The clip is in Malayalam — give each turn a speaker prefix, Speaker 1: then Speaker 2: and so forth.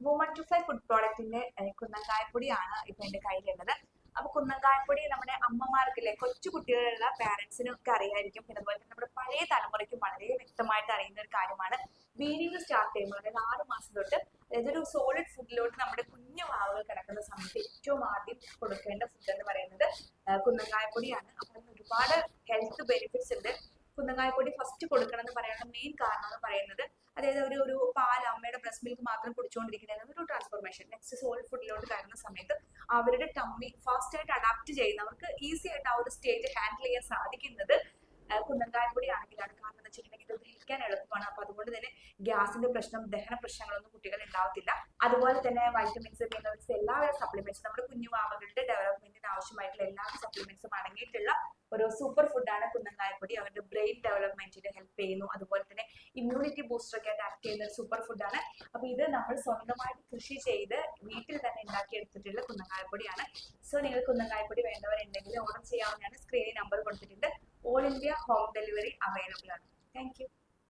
Speaker 1: വുമൺ ടു ഫ്ലൈ ഫുഡ് പ്രോഡക്റ്റിന്റെ കുന്നങ്കായപ്പൊടിയാണ് ഇപ്പൊ എന്റെ കയ്യിലുള്ളത്. അപ്പൊ കുന്നങ്കായപ്പൊടി നമ്മുടെ അമ്മമാർക്കില്ലേ കൊച്ചു കുട്ടികളുള്ള പാരന്റ്സിനും ഒക്കെ അറിയായിരിക്കും. പിന്നെ അതുപോലെ തന്നെ നമ്മുടെ പഴയ തലമുറയ്ക്കും വളരെ വ്യക്തമായിട്ട് അറിയുന്ന ഒരു കാര്യമാണ്. വീനിങ് സ്റ്റാർട്ട് ചെയ്യുമ്പോൾ അതായത് ആറ് മാസം തൊട്ട് അതായത് ഒരു സോളിഡ് ഫുഡിലോട്ട് നമ്മുടെ കുഞ്ഞു വാവുകൾ കിടക്കുന്ന സമയത്ത് ഏറ്റവും ആദ്യം കൊടുക്കേണ്ട ഫുഡ് എന്ന് പറയുന്നത് കുന്നങ്കായപ്പൊടിയാണ്. അപ്പൊ അതിന് ഒരുപാട് ഹെൽത്ത് ബെനിഫിറ്റ്സ് ഉണ്ട്. കുന്നങ്കായപ്പൊടി ഫസ്റ്റ് കൊടുക്കണം എന്ന് പറയാനുള്ള മെയിൻ കാരണം എന്ന് പറയുന്നത് അതായത് ഒരു ഒരു പാൽ അമ്മയുടെ ബ്രസ്റ്റ് മിൽക്ക് കുടിച്ചുകൊണ്ടിരിക്കുന്ന ഒരു ട്രാൻസ്ഫോർമേഷൻ നെക്സ്റ്റ് സോളിഡ് ഫുഡിലോട്ട് കയറുന്ന സമയത്ത് അവരുടെ ടമ്മി ഫാസ്റ്റ് ആയിട്ട് അഡാപ്റ്റ് ചെയ്യുന്നവർക്ക് ഈസി ആയിട്ട് ആ ഒരു സ്റ്റേജ് ഹാൻഡിൽ ചെയ്യാൻ സാധിക്കുന്നത് കുന്നങ്കായപ്പൊടി ആണെങ്കിലാണ്. കാരണം എന്ന് വെച്ചിട്ടുണ്ടെങ്കിൽ ഇത് ദഹിക്കാൻ എളുപ്പമാണ്. അപ്പൊ അതുകൊണ്ട് തന്നെ ഗ്യാസിന്റെ പ്രശ്നം ദഹന പ്രശ്നങ്ങളൊന്നും കുട്ടികൾ ഉണ്ടാവത്തില്ല. അതുപോലെ തന്നെ വൈറ്റമിൻസ് മിനറൽസ് എല്ലാ സപ്ലിമെന്റ്സ് നമ്മുടെ കുഞ്ഞുമാവകളുടെ ഡെവലപ്മെന്റിന് ആവശ്യമായിട്ടുള്ള എല്ലാ സപ്ലിമെന്റ്സും അടങ്ങിയിട്ടുള്ള ഒരു സൂപ്പർ ഫുഡാണ് കുന്നങ്കായപ്പൊടി അവരുടെ ബ്രെയിൻ ഡെവലപ്മെന്റിന് ഹെൽപ്പ് ചെയ്യുന്നു. അതുപോലെ ഇമ്മ്യൂണിറ്റി ബൂസ്റ്റർ ഒക്കെ ആയിട്ട് ആക്ട് ചെയ്യുന്ന ഒരു സൂപ്പർ ഫുഡാണ് അപ്പൊ ഇത് നമ്മൾ സ്വന്തമായിട്ട് കൃഷി ചെയ്ത് വീട്ടിൽ തന്നെ ഉണ്ടാക്കിയെടുത്തിട്ടുള്ള കുന്നങ്കായപ്പൊടിയാണ് സോ നിങ്ങൾ കുന്നങ്കായപ്പൊടി വേണ്ടവരുണ്ടെങ്കിൽ ഓർഡർ ചെയ്യാവുന്നതാണ്. സ്ക്രീനിൽ നമ്പർ കൊടുത്തിട്ടുണ്ട്. All India home delivery available ആണ്. താങ്ക്